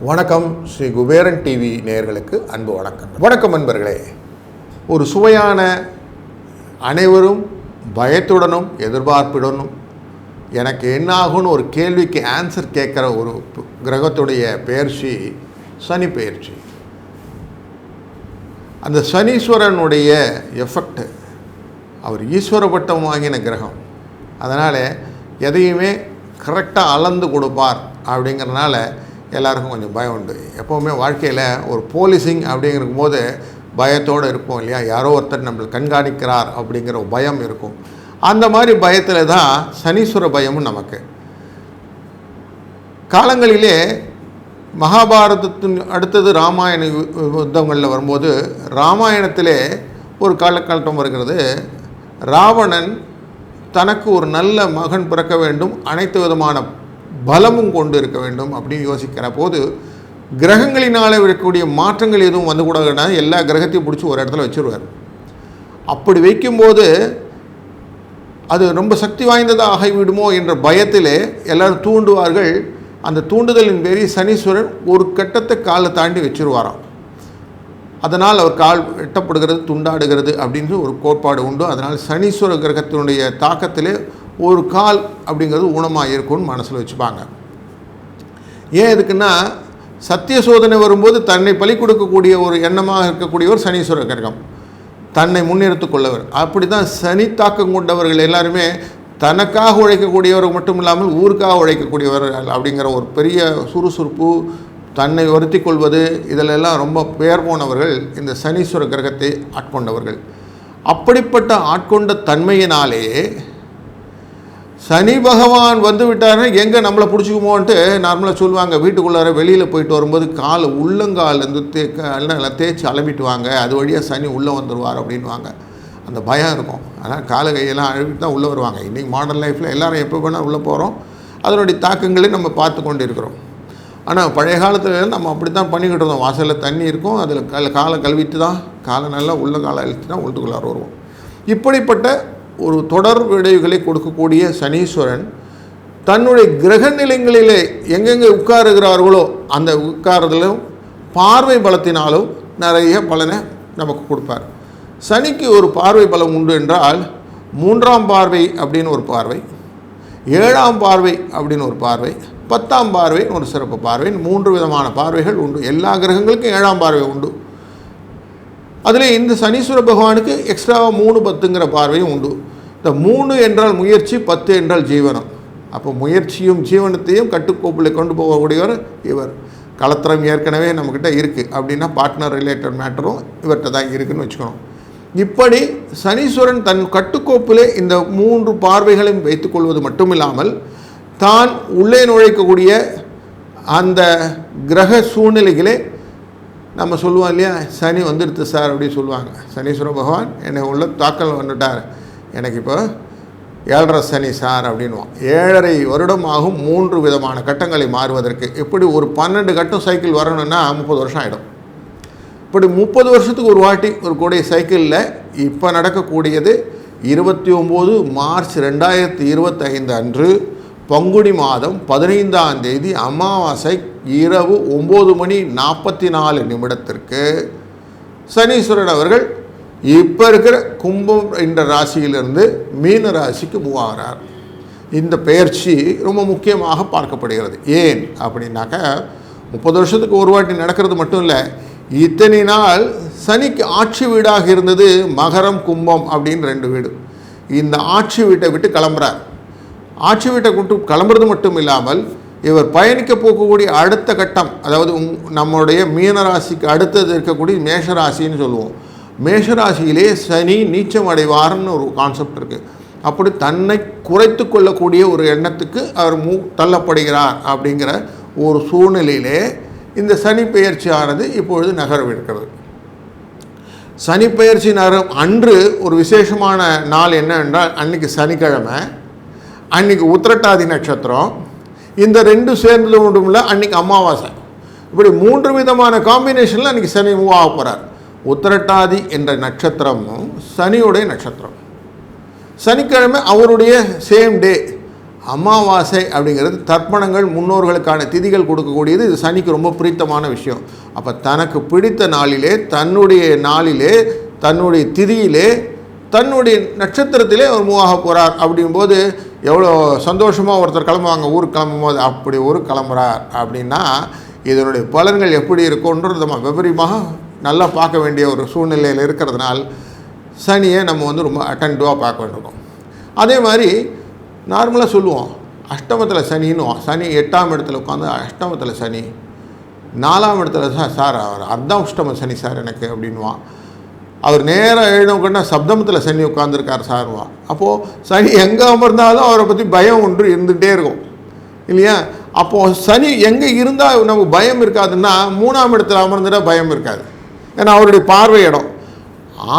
வணக்கம் ஸ்ரீ குபேரன் டிவி நேயர்களுக்கு அன்பு வணக்கம். வணக்கம் நண்பர்களே. ஒரு சுவையான அனைவரும் பயத்துடனும் எதிர்பார்ப்புடனும் எனக்கு என்ன ஆகும்னு ஒரு கேள்விக்கு ஆன்சர் கேட்குற ஒரு கிரகத்துடைய பெயர்ச்சி சனி பெயர்ச்சி. அந்த சனீஸ்வரனுடைய எஃபெக்ட் அவர் ஈஸ்வர பட்டம் வாங்கின கிரகம். அதனால் எதையுமே கரெக்டாக அளந்து கொடுப்பார் அப்படிங்கிறனால எல்லாருக்கும் கொஞ்சம் பயம் உண்டு. எப்போவுமே வாழ்க்கையில் ஒரு போலீசிங் அப்படிங்கும் போது பயத்தோடு இருப்போம் இல்லையா? யாரோ ஒருத்தர் நம்மளை கண்காணிக்கிறார் அப்படிங்கிற ஒரு பயம் இருக்கும். அந்த மாதிரி பயத்தில் தான் சனீஸ்வர பயமும் நமக்கு. காலங்களிலே மகாபாரதத்தின் அடுத்தது ராமாயண யு- யுத்தங்களில் வரும்போது ராமாயணத்திலே ஒரு காலகட்டம் வருகிறது. ராவணன் தனக்கு ஒரு நல்ல மகன் பிறக்க வேண்டும் அனைத்து விதமான பலமும் கொண்டு இருக்க வேண்டும் அப்படின்னு யோசிக்கிற போது கிரகங்களினால் இருக்கக்கூடிய மாற்றங்கள் எதுவும் வந்து கூடாதுன்னா எல்லா கிரகத்தையும் பிடிச்சி ஒரு இடத்துல வச்சுருவார். அப்படி வைக்கும்போது அது ரொம்ப சக்தி வாய்ந்ததாக ஆகிவிடுமோ என்ற பயத்திலே எல்லாரும் தூண்டுவார்கள். அந்த தூண்டுதலின் பேரில் சனீஸ்வரன் ஒரு கட்டத்தை காலை தாண்டி வச்சிருவாராம். அதனால் அவர் கால் வெட்டப்படுகிறது துண்டாடுகிறது அப்படின்னு ஒரு கோட்பாடு உண்டு. அதனால் சனீஸ்வர கிரகத்தினுடைய தாக்கத்திலே ஒரு கால் அப்படிங்கிறது ஊனமாக இருக்கும்னு மனசில் வச்சுப்பாங்க. ஏன் எதுக்குன்னா சத்திய சோதனை வரும்போது தன்னை பலி கொடுக்கக்கூடிய ஒரு எண்ணமாக இருக்கக்கூடியவர் சனீஸ்வர கிரகம். தன்னை முன்னிறுத்து கொள்ளவர். அப்படி தான் சனி தாக்கம் கொண்டவர்கள் எல்லாருமே தனக்காக உழைக்கக்கூடியவர் மட்டும் இல்லாமல் ஊருக்காக உழைக்கக்கூடியவர்கள் அப்படிங்கிற ஒரு பெரிய சுறுசுறுப்பு தன்னை ஒருத்தி கொள்வது இதிலெல்லாம் ரொம்ப பெயர் போனவர்கள் இந்த சனீஸ்வர கிரகத்தை ஆட்கொண்டவர்கள். அப்படிப்பட்ட ஆட்கொண்ட தன்மையினாலே சனி பகவான் வந்து விட்டாருன்னா எங்கே நம்மளை பிடிச்சிக்குமோன்ட்டு நார்மலாக சொல்லுவாங்க. வீட்டுக்குள்ளார வெளியில் போயிட்டு வரும்போது கால் உள்ளங்கால்லேருந்து தே எல்லாம் தேய்ச்சி அலம்பிட்டு வாங்க. அது வழியாக சனி உள்ளே வந்துடுவார் அப்படின்வாங்க அந்த பயம் இருக்கும். ஆனால் கால கையெல்லாம் அழுவிட்டு தான் உள்ளே வருவாங்க. இன்றைக்கி மாடர்ன் லைஃப்பில் எல்லோரும் எப்போ வேணால் உள்ளே போகிறோம் அதனுடைய தாக்கங்களை நம்ம பார்த்து கொண்டு இருக்கிறோம் ஆனால் பழைய காலத்தில் நம்ம அப்படி தான் பண்ணிக்கிட்டு இருந்தோம். வாசலில் தண்ணி இருக்கும். அதில் கல் காலை கழுவிட்டு தான் காலை நல்லா உள்ள காலை அழித்து தான் உள்ளுக்குள்ளார வருவோம் இப்படிப்பட்ட ஒரு தொடர் விளைவுகளை கொடுக்கக்கூடிய சனீஸ்வரன் தன்னுடைய கிரக நிலைங்களிலே எங்கெங்கே உட்காருகிறார்களோ அந்த உட்காரதிலும் பார்வை பலத்தினாலும் நிறைய பலனை நமக்கு கொடுப்பார். சனிக்கு ஒரு பார்வை பலம் உண்டு என்றால் மூன்றாம் பார்வை அப்படின்னு ஒரு பார்வை ஏழாம் பார்வை அப்படின்னு ஒரு பார்வை பத்தாம் பார்வை ஒரு சிறப்பு பார்வை மூன்று விதமான பார்வைகள் உண்டு. எல்லா கிரகங்களுக்கும் ஏழாம் பார்வை உண்டு. அதில் இந்த சனீஸ்வர பகவானுக்கு எக்ஸ்ட்ராவாக மூணு பத்துங்கிற பார்வையும் உண்டு. இந்த மூணு என்றால் முயற்சி பத்து என்றால் ஜீவனம். அப்போ முயற்சியும் ஜீவனத்தையும் கட்டுக்கோப்பில் கொண்டு போகக்கூடியவர் இவர். கலத்திரம் ஏற்கனவே நம்மக்கிட்ட இருக்குது அப்படின்னா பார்ட்னர் ரிலேட்டட் மேட்டரும் இவர்கிட்ட தான் இருக்குதுன்னு வச்சுக்கணும். இப்படி சனீஸ்வரன் தன் கட்டுக்கோப்பிலே இந்த மூன்று பார்வைகளையும் வைத்துக்கொள்வது மட்டுமில்லாமல் தான் உள்ளே நுழைக்கக்கூடிய அந்த கிரக சூழ்நிலைகளே நம்ம சொல்லுவோம் இல்லையா? சனி வந்துடுது சார் அப்படின்னு சொல்லுவாங்க. சனீஸ்வர பகவான் என்னை உள்ள தாக்கல் வந்துட்டார். எனக்கு இப்போ ஏழரை சனி சார் அப்படின்வான் ஏழரை வருடம் ஆகும் மூன்று விதமான கட்டங்களை மாறுவதற்கு. எப்படி ஒரு பன்னெண்டு கட்டம் சைக்கிள் வரணும்னா முப்பது வருஷம் ஆகிடும் இப்படி முப்பது வருஷத்துக்கு ஒரு வாட்டி ஒரு கூடிய சைக்கிளில் இப்போ நடக்கக்கூடியது இருபத்தி ஒம்பது மார்ச் ரெண்டாயிரத்தி இருபத்தைந்து அன்று பங்குனி மாதம் பதினைந்தாம் தேதி அமாவாசை இரவு ஒம்பது மணி நாற்பத்தி நாலு நிமிடத்திற்கு சனீஸ்வரன் அவர்கள் இப்போ இருக்கிற கும்பம் என்ற ராசியிலிருந்து மீன ராசிக்கு மூவ் ஆகிறார் இந்த பெயர்ச்சி ரொம்ப முக்கியமாக பார்க்கப்படுகிறது. ஏன் அப்படின்னாக்கா முப்பது வருஷத்துக்கு ஒரு வாட்டி நடக்கிறது மட்டும் இல்லை இத்தனை நாள் சனிக்கு ஆட்சி வீடாக இருந்தது மகரம் கும்பம் அப்படின்னு ரெண்டு வீடு. இந்த ஆட்சி வீட்டை விட்டு கிளம்புறார். ஆட்சி வீட்டை கூட்டு கிளம்புறது மட்டும் இல்லாமல் இவர் பயணிக்க போகக்கூடிய அடுத்த கட்டம் அதாவது உங்- நம்முடைய மீனராசிக்கு அடுத்தது இருக்கக்கூடிய மேஷராசின்னு சொல்லுவோம். மேஷராசியிலே சனி நீச்சம் அடைவார்னு ஒரு கான்செப்ட் இருக்குது அப்படி தன்னை குறைத்து கொள்ளக்கூடிய ஒரு எண்ணத்துக்கு அவர் மூ தள்ளப்படுகிறார் அப்படிங்கிற ஒரு சூழ்நிலையிலே இந்த சனி பெயர்ச்சியானது இப்பொழுது நகரவிருக்கிறது சனி பெயர்ச்சி நகரம் அன்று ஒரு விசேஷமான நாள் என்னவென்றால் அன்னைக்கு சனிக்கிழமை. அன்னைக்கு உத்திரட்டாதி நட்சத்திரம். இந்த ரெண்டு சேர்ந்தது ஒன்றும் இல்லை அன்னைக்கு அமாவாசை. இப்படி மூன்று விதமான காம்பினேஷனில் அன்றைக்கி சனி மூவ் ஆக போகிறார் உத்திரட்டாதி என்ற நட்சத்திரமும் சனியுடைய நட்சத்திரம். சனிக்கிழமை அவருடைய சேம் டே அமாவாசை அப்படிங்கிறது தர்ப்பணங்கள் முன்னோர்களுக்கான திதிகள் கொடுக்கக்கூடியது. இது சனிக்கு ரொம்ப பிடித்தமான விஷயம். அப்போ தனக்கு பிடித்த நாளிலே தன்னுடைய நாளிலே தன்னுடைய திதியிலே தன்னுடைய நட்சத்திரத்திலே அவர் மூவாக போகிறார் அப்படிங்கும்போது எவ்வளோ சந்தோஷமாக ஒருத்தர் கிளம்புவாங்க ஊருக்கு கிளம்பும் போது அப்படி ஊருக்கு கிளம்புறார் அப்படின்னா இதனுடைய பலன்கள் எப்படி இருக்கும்ன்றது நம்ம விபரீமாக நல்லா பார்க்க வேண்டிய ஒரு சூழ்நிலையில் இருக்கிறதுனால் சனியை நம்ம வந்து ரொம்ப அட்டன்டிவாக பார்க்க வேண்டியிருக்கோம். அதே மாதிரி நார்மலாக சொல்லுவோம் அஷ்டமத்தில் சனின்னுவோம் சனி எட்டாம் இடத்துல உட்காந்து அஷ்டமத்தில் சனி நாலாம் இடத்துல சார் சார் அவர் அர்த்தம் அஷ்டம சனி சார் எனக்கு அப்படின்வான் அவர் நேராக எழுதவுக்கன்னா சப்தமத்தில் சனி உட்காந்துருக்கார் சார்வா அப்போது சனி எங்கே அமர்ந்தாலும் அவரை பற்றி பயம் ஒன்று இருந்துகிட்டே இருக்கும். இல்லையா? அப்போது சனி எங்கே இருந்தால் நமக்கு பயம் இருக்காதுன்னா மூணாம் இடத்துல அமர்ந்துட்டால் பயம் இருக்காது. ஏன்னா அவருடைய பார்வை இடம்.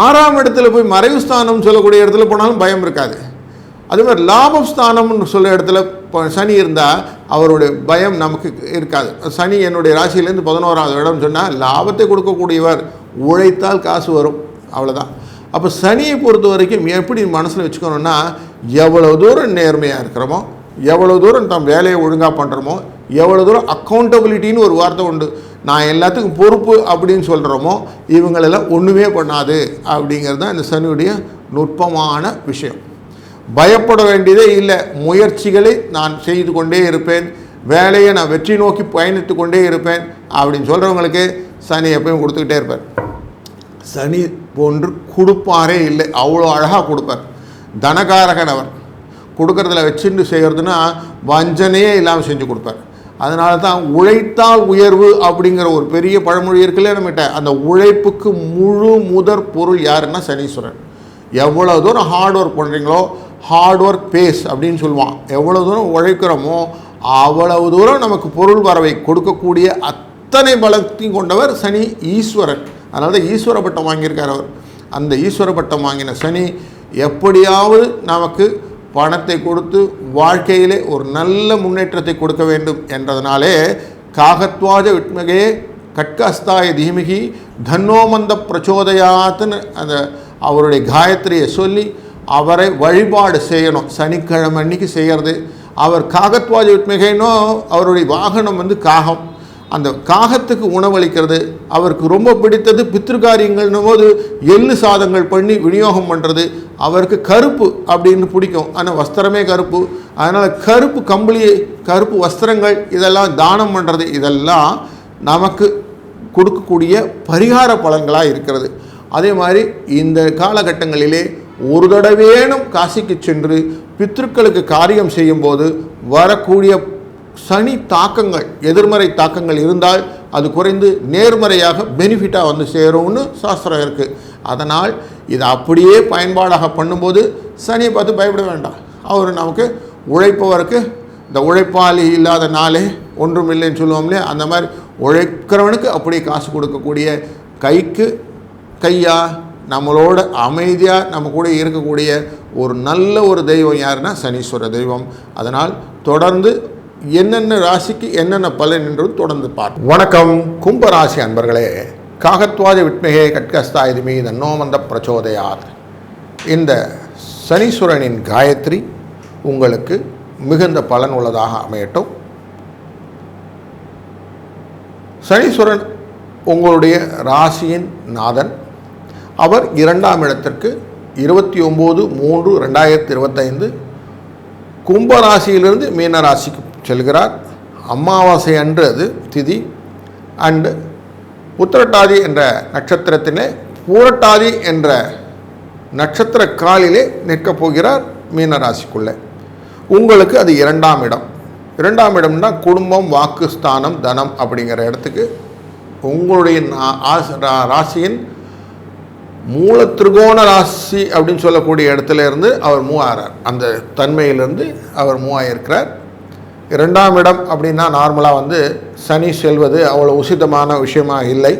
ஆறாம் இடத்துல போய் மறைவு ஸ்தானம்னு சொல்லக்கூடிய இடத்துல போனாலும் பயம் இருக்காது. அதே மாதிரி லாபஸ்தானம்னு சொல்கிற இடத்துல இப்போ சனி இருந்தால் அவருடைய பயம் நமக்கு இருக்காது. சனி என்னுடைய ராசியிலேருந்து பதினோராவது இடம் சொன்னால் லாபத்தை கொடுக்கக்கூடியவர் உழைத்தால் காசு வரும். அவ்வளோதான் அப்போ சனியை பொறுத்த வரைக்கும் எப்படி மனசில் வச்சுக்கணும்னா எவ்வளோ தூரம் நேர்மையாக இருக்கிறோமோ எவ்வளோ தூரம் தம் வேலையை ஒழுங்காக பண்ணுறோமோ எவ்வளோ தூரம் அக்கௌண்டபிலிட்டின்னு ஒரு வார்த்தை உண்டு. நான் எல்லாத்துக்கும் பொறுப்பு அப்படின்னு சொல்கிறோமோ இவங்களெல்லாம் ஒன்றுமே பண்ணாது அப்படிங்கிறது தான் இந்த சனியுடைய நுட்பமான விஷயம். பயப்பட வேண்டியதே இல்லை. முயற்சிகளை நான் செய்து கொண்டே இருப்பேன். வேலையை நான் வெற்றி நோக்கி பயணித்து கொண்டே இருப்பேன் அப்படின்னு சொல்கிறவங்களுக்கு சனி எப்பயும் கொடுத்துக்கிட்டே இருப்பார். சனி போன்று கொடுப்பாரே இல்லை. அவ்வளோ அழகாக கொடுப்பார். தனகாரகன் அவர். கொடுக்கறதுல வச்சுட்டு செய்கிறதுனா வஞ்சனையே இல்லாமல் செஞ்சு கொடுப்பார். அதனால தான் உழைத்தால் உயர்வு அப்படிங்கிற ஒரு பெரிய பழமொழி இருக்குல்ல நம்மகிட்ட. அந்த உழைப்புக்கு முழு முதற் பொருள் யாருன்னா சனீஸ்வரன். எவ்வளோ தூரம் ஹார்ட் ஒர்க் பண்ணுறீங்களோ ஹார்ட் ஒர்க் பேஸ் அப்படின்னு சொல்லுவான். எவ்வளோ தூரம் உழைக்கிறோமோ அவ்வளவு தூரம் நமக்கு பொருள் வரவை கொடுக்கக்கூடிய அத்தனை பலத்தையும் கொண்டவர் சனி ஈஸ்வரன். அதனால தான் ஈஸ்வர பட்டம் வாங்கியிருக்கார் அவர். அந்த ஈஸ்வர பட்டம் வாங்கின சனி எப்படியாவது நமக்கு பணத்தை கொடுத்து வாழ்க்கையிலே ஒரு நல்ல முன்னேற்றத்தை கொடுக்க வேண்டும் என்றதனாலே காகத்வாஜ விட்மகே கட்கஸ்தாய தீமிகி தன்னோமந்த பிரச்சோதயாத்துன்னு அந்த அவருடைய காயத்ரியை சொல்லி அவரை வழிபாடு செய்யணும். சனிக்கிழமை அன்னைக்கு செய்கிறது அவர் காகத்வாஜ விட்மிகைனோ அவருடைய வாகனம் வந்து காகம். அந்த காகத்துக்கு உணவளிக்கிறது அவருக்கு ரொம்ப பிடித்தது பித்திருக்காரியங்கள்னும் போது எள்ளு சாதங்கள் பண்ணி விநியோகம் பண்ணுறது அவருக்கு கருப்பு அப்படின்னு பிடிக்கும். ஆனால் வஸ்திரமே கருப்பு. அதனால் கருப்பு கம்பளி கருப்பு வஸ்திரங்கள் இதெல்லாம் தானம் பண்ணுறது இதெல்லாம் நமக்கு கொடுக்கக்கூடிய பரிகார பலன்களாக இருக்கிறது. அதே மாதிரி இந்த காலகட்டங்களிலே ஒரு தடவேனும் காசிக்கு சென்று பித்ருக்களுக்கு காரியம் செய்யும்போது வரக்கூடிய சனி தாக்கங்கள் எதிர்மறை தாக்கங்கள் இருந்தால் அது குறைந்து நேர்மறையாக பெனிஃபிட்டாக வந்து சேரும்னு சாஸ்திரம் இருக்குது அதனால் இதை அப்படியே பயன்பாடாக பண்ணும்போது சனியை பார்த்து பயப்பட வேண்டாம். அவர் நமக்கு உழைப்பவருக்கு இந்த உழைப்பாளி இல்லாத நாளே ஒன்றும் இல்லைன்னு சொல்லுவோம் அந்த மாதிரி உழைக்கிறவனுக்கு அப்படியே காசு கொடுக்கக்கூடிய கைக்கு கையாக நம்மளோட அமைதியாக நம்ம கூட இருக்கக்கூடிய ஒரு நல்ல ஒரு தெய்வம் யாருன்னா சனீஸ்வர தெய்வம். அதனால் தொடர்ந்து என்னென்ன ராசிக்கு என்னென்ன பலன் என்றும் தொடர்ந்து பார்ப்போம். வணக்கம் கும்பராசி அன்பர்களே. காகத்வாஜ விட்மிகே கட்கஸ்தாயுதுமி தன்னோமந்த பிரச்சோதயாத். இந்த சனீஸ்வரனின் காயத்ரி உங்களுக்கு மிகுந்த பலன் உள்ளதாக அமையட்டும். சனீஸ்வரன் உங்களுடைய ராசியின் நாதன். அவர் இரண்டாம் இடத்திற்கு இருபத்தி ஒம்பது மூன்று ரெண்டாயிரத்தி இருபத்தைந்து கும்பராசியிலிருந்து மீன ராசிக்கு செல்கிறார். அமாவாசை அன்று அது திதி அண்டு உத்திரட்டாதி என்ற நட்சத்திரத்திலே பூரட்டாதி என்ற நட்சத்திர காலிலே நிற்கப் போகிறார் மீனராசிக்குள்ளே. உங்களுக்கு அது இரண்டாம் இடம். இரண்டாம் இடம்னா குடும்பம் வாக்கு ஸ்தானம் தனம் அப்படிங்கிற இடத்துக்கு உங்களுடைய ராசியின் மூல திரிகோண ராசி அப்படின்னு சொல்லக்கூடிய இடத்துல இருந்து அவர் மூவாகிறார் அந்த தன்மையிலிருந்து அவர் மூவாயிருக்கிறார். இரண்டாம் இடம் அப்படின்னா நார்மலாக வந்து சனி செல்வது அவ்வளோ உசிதமான விஷயமாக இல்லை.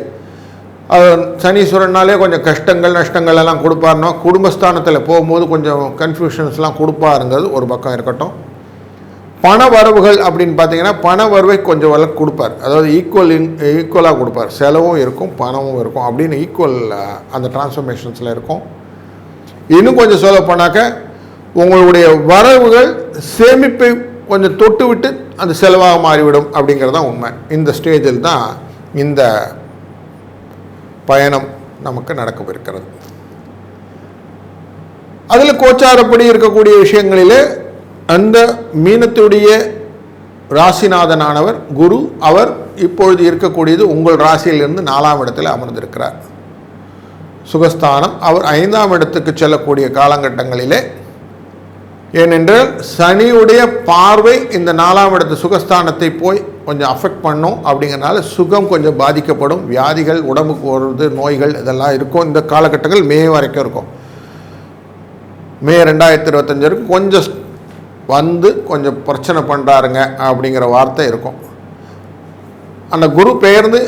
அது சனீஸ்வரனாலே கொஞ்சம் கஷ்டங்கள் நஷ்டங்கள் எல்லாம் கொடுப்பாருன்னா குடும்பஸ்தானத்தில் போகும்போது கொஞ்சம் கன்ஃபியூஷன்ஸ்லாம் கொடுப்பாருங்கிறது ஒரு பக்கம் இருக்கட்டும். பண வரவுகள் அப்படின்னு பார்த்தீங்கன்னா பண வரவை கொஞ்சம் வள கொடுப்பார். அதாவது ஈக்குவல் இன் ஈக்குவலாக கொடுப்பார். செலவும் இருக்கும் பணமும் இருக்கும் அப்படின்னு ஈக்குவல் அந்த டிரான்ஸ்ஃபர்மேஷன்ஸில் இருக்கும். இன்னும் கொஞ்சம் சொல்ல போனாக்க உங்களுடைய வரவுகள் சேமிப்பை கொஞ்சம் தொட்டு விட்டு அது செலவாக மாறிவிடும் அப்படிங்கிறது தான் உண்மை. இந்த ஸ்டேஜில் தான் இந்த பயணம் நமக்கு நடக்கவிருக்கிறது. அதில் கோச்சாரப்படி இருக்கக்கூடிய விஷயங்களிலே அந்த மீனத்துடைய ராசிநாதனானவர் குரு அவர் இப்பொழுது இருக்கக்கூடியது உங்கள் ராசியிலிருந்து நாலாம் இடத்தில் அமர்ந்திருக்கிறார். சுகஸ்தானம் அவர் ஐந்தாம் இடத்துக்கு செல்லக்கூடிய காலகட்டங்களிலே ஏனென்றால் சனியுடைய பார்வை இந்த நாலாம் இடத்து சுகஸ்தானத்தை போய் கொஞ்சம் அஃபெக்ட் பண்ணும் அப்படிங்கிறனால சுகம் கொஞ்சம் பாதிக்கப்படும். வியாதிகள் உடம்புக்கு வருது நோய்கள் இதெல்லாம் இருக்கும். இந்த காலகட்டங்கள் மே வரைக்கும் இருக்கும். மே ரெண்டாயிரத்தி இருபத்தஞ்சு வரைக்கும் கொஞ்சம் வந்து கொஞ்சம் பிரச்சனை பண்ணுறாருங்க அப்படிங்கிற வார்த்தை இருக்கும். அந்த குரு பெயர்ந்து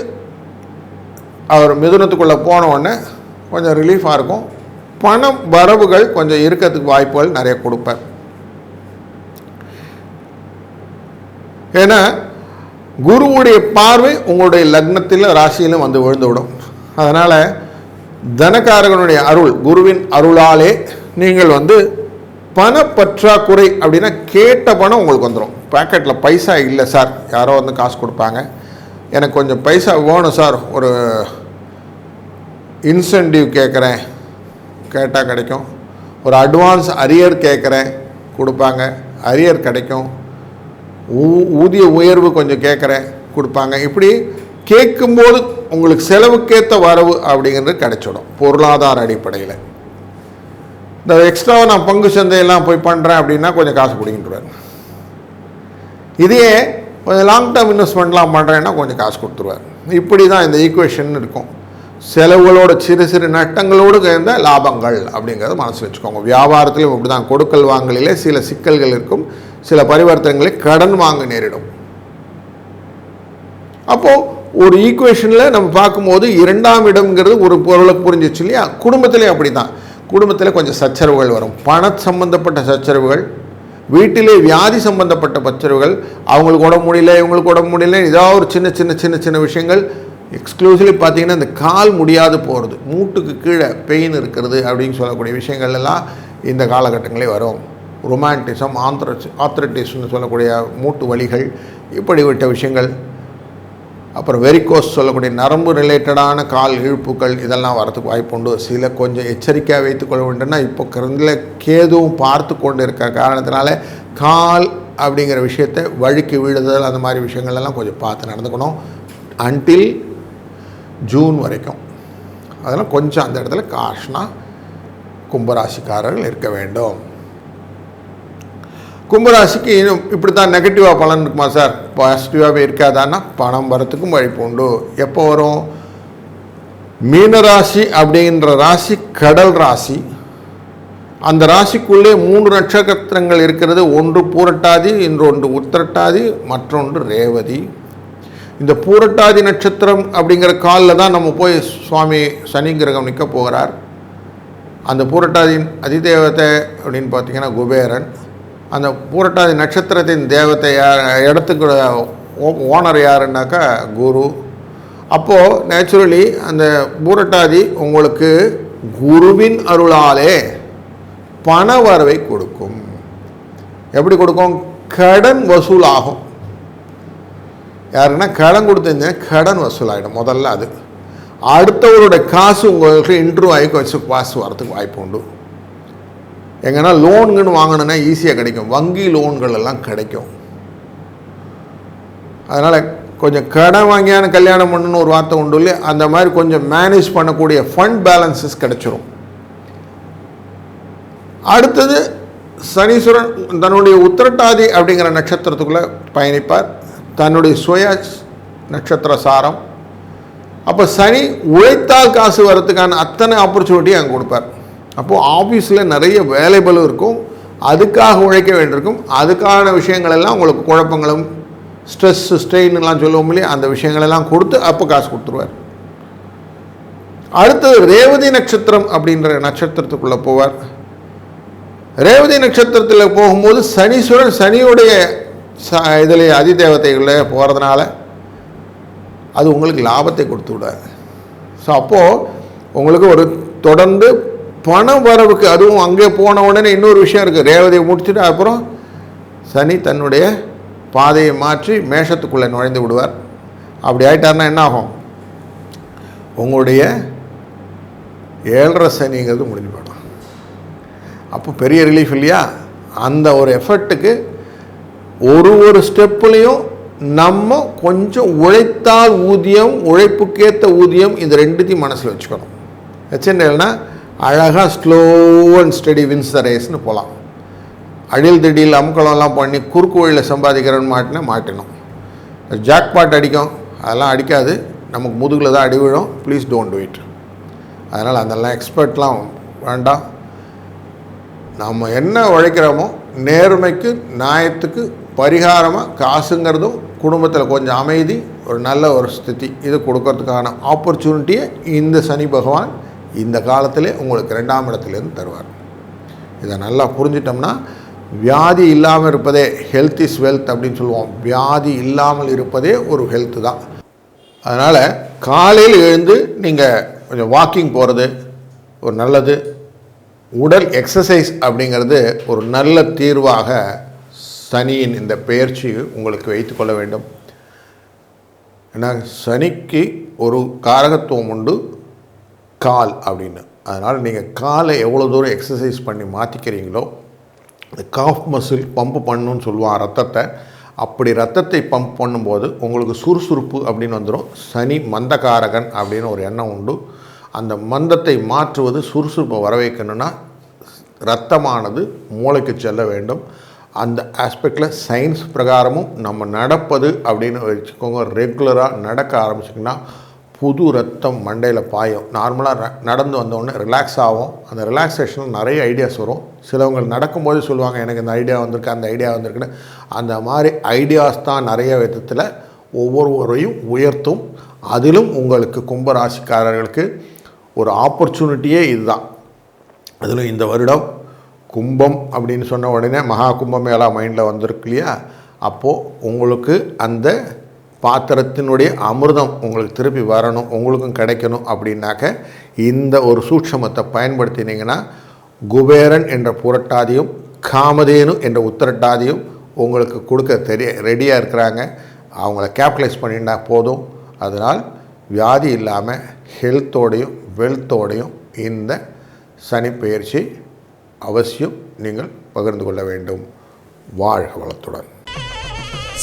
அவர் மிதுனத்துக்குள்ளே போன உடனே கொஞ்சம் ரிலீஃபாக இருக்கும். பணம் வரவுகள் கொஞ்சம் இருக்கிறதுக்கு வாய்ப்புகள் நிறைய கொடுப்பேன் ஏன்னா குருவுடைய பார்வை உங்களுடைய லக்னத்திலும் ராசியிலும் வந்து விழுந்துவிடும். அதனால் தனக்காரகனுடைய அருள் குருவின் அருளாலே நீங்கள் வந்து பண பற்றாக்குறை அப்படின்னா கேட்ட பணம் உங்களுக்கு வந்துடும் பேக்கெட்டில் பைசா இல்லை சார் யாரோ வந்து காசு கொடுப்பாங்க. எனக்கு கொஞ்சம் பைசா வேணும் சார் ஒரு இன்சென்டிவ் கேட்குறேன். கேட்டால் கிடைக்கும். ஒரு அட்வான்ஸ் அரியர் கேட்குறேன். கொடுப்பாங்க. அரியர் கிடைக்கும். ஊதிய உயர்வு கொஞ்சம் கேட்குறேன் கொடுப்பாங்க. இப்படி கேட்கும்போது உங்களுக்கு செலவுக்கேற்ற வரவு அப்படிங்கிறது கிடைச்சிடும் பொருளாதார அடிப்படையில். இந்த எக்ஸ்ட்ராவை நான் பங்கு சந்தையெல்லாம் போய் பண்ணுறேன் அப்படின்னா கொஞ்சம் காசு பிடிங்கிட்டுருவார் இதே கொஞ்சம் லாங் டேர்ம் இன்வெஸ்ட்மெண்ட்லாம் பண்ணுறேன்னா கொஞ்சம் காசு கொடுத்துருவார் இப்படி தான் இந்த ஈக்குவேஷன் இருக்கும். செலவுகளோட சிறு சிறு நட்டங்களோடு சேர்ந்த லாபங்கள் அப்படிங்கிறத மனசில் வச்சுக்கோங்க. வியாபாரத்திலும் இப்படி தான் கொடுக்கல் வாங்கலிலே சில சிக்கல்கள் இருக்கும். சில பரிவர்த்தனைகளை கடன் வாங்க நேரிடும். அப்போது ஒரு ஈக்குவேஷனில் நம்ம பார்க்கும்போது இரண்டாம் இடம்ங்கிறது ஒரு பொருளுக்கு புரிஞ்சிச்சு இல்லையா? குடும்பத்திலே அப்படி தான் குடும்பத்தில் கொஞ்சம் சச்சரவுகள் வரும். பண சம்பந்தப்பட்ட சச்சரவுகள் வீட்டிலே வியாதி சம்பந்தப்பட்ட பச்சரவுகள் அவங்களுக்கு உடம்பு முடியல இவங்களுக்கு உடம்பு முடியல ஏதாவது ஒரு சின்ன சின்ன சின்ன சின்ன விஷயங்கள். எக்ஸ்க்ளூசிவ்லி பார்த்தீங்கன்னா இந்த கால் முடியாது போகிறது மூட்டுக்கு கீழே பெயின் இருக்கிறது அப்படின்னு சொல்லக்கூடிய விஷயங்கள் எல்லாம் இந்த காலகட்டங்களே வரும். ரொமான்டிசம் ஆந்த்ரஸ் ஆத்ரட்டிசம்னு சொல்லக்கூடிய மூட்டு வலிகள் இப்படிப்பட்ட விஷயங்கள். அப்புறம் வெரிகோஸ் சொல்லக்கூடிய நரம்பு ரிலேட்டடான கால் இழுப்புகள் இதெல்லாம் வரதுக்கு வாய்ப்புண்டு சில கொஞ்சம் எச்சரிக்கையாக வைத்துக்கொள்ள வேண்டும்னா இப்போ கிரந்தில் கேதுவும் பார்த்து கொண்டு இருக்கிற காரணத்தினால கால் அப்படிங்கிற விஷயத்தை வழுக்கி விழுதல் அந்த மாதிரி விஷயங்கள்லாம் கொஞ்சம் பார்த்து நடந்துக்கணும். அன்டில் ஜூன் வரைக்கும். அதெல்லாம் கொஞ்சம் அந்த இடத்துல காஷ்னா கும்பராசிக்காரர்கள் இருக்க வேண்டும். கும்பராசிக்கு இன்னும் இப்படி தான் நெகட்டிவாக பலன் இருக்குமா சார் பாசிட்டிவாகவே இருக்காதான்னா பணம் வரத்துக்கும் வாய்ப்பு உண்டு. எப்போ வரும்? மீனராசி அப்படின்ற ராசி கடல் ராசி. அந்த ராசிக்குள்ளே மூன்று நட்சத்திரங்கள் இருக்கிறது. ஒன்று பூரட்டாதி இன்னொன்று உத்திரட்டாதி மற்றொன்று ரேவதி. இந்த பூரட்டாதி நட்சத்திரம் அப்படிங்கிற காலில் தான் நம்ம போய் சுவாமி சனி கிரகம் நிற்க போகிறார். அந்த பூரட்டாதியின் அதிதேவத்தை அப்படின்னு பார்த்தீங்கன்னா குபேரன். அந்த பூரட்டாதி நட்சத்திரத்தின் தேவத்தை யார் இடத்துக்கு ஓனர் யாருன்னாக்கா குரு. அப்போது நேச்சுரலி அந்த பூரட்டாதி உங்களுக்கு குருவின் அருளாலே பண வரவை கொடுக்கும். எப்படி கொடுக்கும்? கடன் வசூலாகும். யாருன்னா கடன் கொடுத்துருந்தீங்கன்னா கடன் வசூலாகிடும் முதல்ல அது. அடுத்தவரோட காசு உங்களுக்கு இன்ட்ரூவ் ஆகி வச்சு காசு வரத்துக்கு வாய்ப்பு உண்டு. எங்கன்னா லோனுங்கன்னு வாங்கணுன்னா ஈஸியாக கிடைக்கும். வங்கி லோன்கள் எல்லாம் கிடைக்கும். அதனால் கொஞ்சம் கடன் வாங்கியான கல்யாணம் பண்ணுன்னு ஒரு வார்த்தை உண்டு இல்லையா? அந்த மாதிரி கொஞ்சம் மேனேஜ் பண்ணக்கூடிய ஃபண்ட் பேலன்சஸ் கிடைச்சிரும். அடுத்தது சனீஸ்வரன் தன்னுடைய உத்திரட்டாதி அப்படிங்கிற நட்சத்திரத்துக்குள்ளே பயணிப்பார். தன்னுடைய சுய நட்சத்திர சாரம். அப்போ சனி உழைத்தால் காசு வரத்துக்கான அத்தனை ஆப்பர்ச்சுனிட்டியும் அங்கே கொடுப்பார். அப்போது ஆஃபீஸில் நிறைய வேலைபலும் இருக்கும். அதுக்காக உழைக்க வேண்டியிருக்கும். அதுக்கான விஷயங்கள் எல்லாம் உங்களுக்கு குழப்பங்களும் ஸ்ட்ரெஸ் ஸ்ட்ரெயின்லாம் சொல்லுவோம் இல்லையா? அந்த விஷயங்களெல்லாம் கொடுத்து அப்போ காசு கொடுத்துருவார். அடுத்தது ரேவதி நட்சத்திரம் அப்படின்ற நட்சத்திரத்துக்குள்ளே போவார். ரேவதி நட்சத்திரத்தில் போகும்போது சனீஸ்வரன் சனியுடைய ச இதில் அதிதேவதைகளில் போகிறதுனால அது உங்களுக்கு லாபத்தை கொடுத்து விடாது ஸோ அப்போது உங்களுக்கு ஒரு தொடர்ந்து பணம் வரவுக்கு அதுவும் அங்கே போன உடனே இன்னொரு விஷயம் இருக்குது ரேவதியை முடிச்சுட்டு அப்புறம் சனி தன்னுடைய பாதையை மாற்றி மேஷத்துக்குள்ளே நுழைந்து விடுவார். அப்படி ஆயிட்டாருன்னா என்ன ஆகும் உங்களுடைய ஏழரை சனிங்கிறது முடிஞ்சு போயிடும். அப்போ பெரிய ரிலீஃப் இல்லையா? அந்த ஒரு எஃபர்ட்டுக்கு ஒரு ஒரு ஸ்டெப்புலேயும் நம்ம கொஞ்சம் உழைத்தால் ஊதியம் உழைப்புக்கேற்ற ஊதியம் இந்த ரெண்டுத்தையும் மனசில் வச்சுக்கணும். வச்சுன்னா அழகாக slow and steady wins the ரேஸ்னு போகலாம் அழில் திடீல் அமுக்கலம்லாம் பண்ணி குறுக்கு வழியில் சம்பாதிக்கிறேன்னு மாட்டினா மாட்டினோம். ஜாக்பாட் அடிக்கும். அதெல்லாம் அடிக்காது. நமக்கு முதுகில் தான் அடி விழும். ப்ளீஸ் டோன்ட் டூ இட் அதனால் அதெல்லாம் எக்ஸ்பர்ட்லாம் வேண்டாம். நம்ம என்ன உழைக்கிறோமோ நேர்மைக்கு நியாயத்துக்கு பரிகாரமாக காசுங்கிறதும் குடும்பத்தில் கொஞ்சம் அமைதி ஒரு நல்ல ஒரு ஸ்திதி. இது கொடுக்கறதுக்கான ஆப்பர்ச்சுனிட்டியை இந்த சனி பகவான் இந்த காலத்திலே உங்களுக்கு ரெண்டாம் இடத்துலேருந்து தருவார். இதை நல்லா புரிஞ்சிட்டோம்னா வியாதி இல்லாமல் இருப்பதே ஹெல்த் இஸ் வெல்த் அப்படின்னு சொல்லுவோம். வியாதி இல்லாமல் இருப்பதே ஒரு ஹெல்த்து தான். அதனால் காலையில் எழுந்து நீங்கள் கொஞ்சம் வாக்கிங் போகிறது ஒரு நல்லது. உடல் எக்ஸசைஸ் அப்படிங்கிறது ஒரு நல்ல தீர்வாக சனியின் இந்த பெயர்ச்சி உங்களுக்கு வைத்துக்கொள்ள வேண்டும். ஏன்னா சனிக்கு ஒரு காரகத்துவம் உண்டு. கால் அப்படின்னு. அதனால் நீங்கள் காலை எவ்வளோ தூரம் எக்ஸசைஸ் பண்ணி மாற்றிக்கிறீங்களோ இந்த காஃப் மசில் பம்ப் பண்ணணும்னு சொல்லுவான் ரத்தத்தை அப்படி ரத்தத்தை பம்ப் பண்ணும்போது உங்களுக்கு சுறுசுறுப்பு அப்படின்னு வந்துடும் சனி மந்தகாரகன் அப்படின்னு ஒரு எண்ணம் உண்டு. அந்த மந்தத்தை மாற்றுவது சுறுசுறுப்பை வர வைக்கணும்னா ரத்தமானது மூளைக்கு செல்ல வேண்டும். அந்த ஆஸ்பெக்டில் சயின்ஸ் பிரகாரமும் நம்ம நடப்பது அப்படின்னு வச்சுக்கோங்க. ரெகுலராக நடக்க ஆரம்பிச்சிங்கன்னா புது ரத்தம் மண்டையில் பாயும். நார்மலாக நடந்து வந்தோடனே ரிலாக்ஸ் ஆகும். அந்த ரிலாக்ஸேஷனில் நிறைய ஐடியாஸ் வரும். சிலவங்க நடக்கும்போது சொல்லுவாங்க எனக்கு இந்த ஐடியா வந்திருக்கு அந்த ஐடியா வந்திருக்குன்னு. அந்த மாதிரி ஐடியாஸ் தான் நிறைய விதத்தில் ஒவ்வொருவரையும் உயர்த்தும். அதிலும் உங்களுக்கு கும்பராசிக்காரர்களுக்கு ஒரு ஆப்பர்ச்சுனிட்டியே இதுதான். அதில் இந்த வருடம் கும்பம் அப்படின்னு சொன்ன உடனே மகா கும்பமேளா மைண்டில் வந்திருக்கு இல்லையா? அப்போது உங்களுக்கு அந்த பாத்திரத்தினுடைய அமிர்தம் உங்களுக்கு திருப்பி வரணும் உங்களுக்கும் கிடைக்கணும் அப்படின்னாக்க இந்த ஒரு சூட்சமத்தை பயன்படுத்தினீங்கன்னா குபேரன் என்ற புரட்டாதியும் காமதேனு என்ற உத்தரட்டாதியும் உங்களுக்கு கொடுக்க தெரிய ரெடியாக இருக்கிறாங்க. அவங்கள கேப்டலைஸ் பண்ணினா போதும். அதனால் வியாதி இல்லாமல் ஹெல்த்தோடையும் வெல்த்தோடையும் இந்த சனி பயிற்சி அவசியம் நீங்கள் பகிர்ந்து கொள்ள வேண்டும். வாழ்க வளத்துடன்.